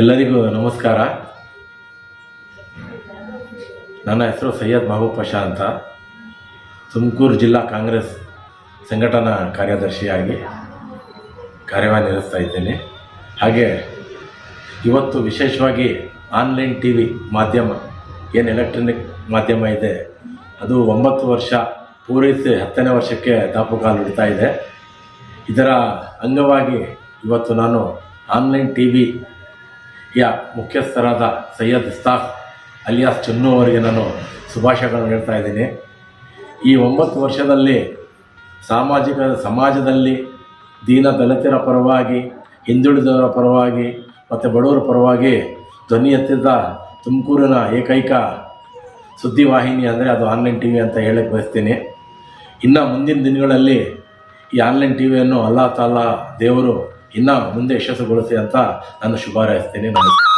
ಎಲ್ಲರಿಗೂ ನಮಸ್ಕಾರ. ನನ್ನ ಹೆಸರು ಸೈಯದ್ ಮಹಬೂಬ್ ಅಂತ. ತುಮಕೂರು ಜಿಲ್ಲಾ ಕಾಂಗ್ರೆಸ್ ಸಂಘಟನಾ ಕಾರ್ಯದರ್ಶಿಯಾಗಿ ಕಾರ್ಯನಿರ್ವಹಿಸ್ತಾ ಇದ್ದೇನೆ. ಹಾಗೆ ಇವತ್ತು ವಿಶೇಷವಾಗಿ ಆನ್ಲೈನ್ ಟಿ ವಿ ಮಾಧ್ಯಮ, ಏನು ಎಲೆಕ್ಟ್ರಾನಿಕ್ ಮಾಧ್ಯಮ ಇದೆ, ಅದು ಒಂಬತ್ತು ವರ್ಷ ಪೂರೈಸಿ ಹತ್ತನೇ ವರ್ಷಕ್ಕೆ ದಾಪುಗಾಲು ಇಡ್ತಾ ಇದೆ. ಇದರ ಅಂಗವಾಗಿ ಇವತ್ತು ನಾನು ಆನ್ಲೈನ್ ಟಿ ವಿ ಯ ಮುಖ್ಯಸ್ಥರಾದ ಸೈಯದ್ ಇಸ್ತಾಫ್ ಅಲಿಯಾಸ್ ಚನ್ನು ಅವರಿಗೆ ನಾನು ಶುಭಾಶಯಗಳನ್ನು ಹೇಳ್ತಾ ಇದ್ದೀನಿ. ಈ ಒಂಬತ್ತು ವರ್ಷದಲ್ಲಿ ಸಾಮಾಜಿಕ ಸಮಾಜದಲ್ಲಿ ದೀನ ದಲಿತರ ಪರವಾಗಿ, ಹಿಂದುಳಿದವರ ಪರವಾಗಿ ಮತ್ತು ಬಡವರ ಪರವಾಗಿ ಧ್ವನಿ ಎತ್ತಿದ್ದ ತುಮಕೂರಿನ ಏಕೈಕ ಸುದ್ದಿವಾಹಿನಿ ಅಂದರೆ ಅದು ಆನ್ಲೈನ್ ಟಿ ವಿ ಅಂತ ಹೇಳಕ್ಕೆ ಬಯಸ್ತೀನಿ. ಇನ್ನು ಮುಂದಿನ ದಿನಗಳಲ್ಲಿ ಈ ಆನ್ಲೈನ್ ಟಿ ವಿಯನ್ನು ಅಲ್ಲಾ ತಾಲ ದೇವರು ಇನ್ನೂ ಮುಂದೆ ಯಶಸ್ಸುಗೊಳಿಸಿ ಅಂತ ನಾನು ಶುಭ ಹಾರೈಸ್ತೀನಿ ನಮಸ್ಕಾರ.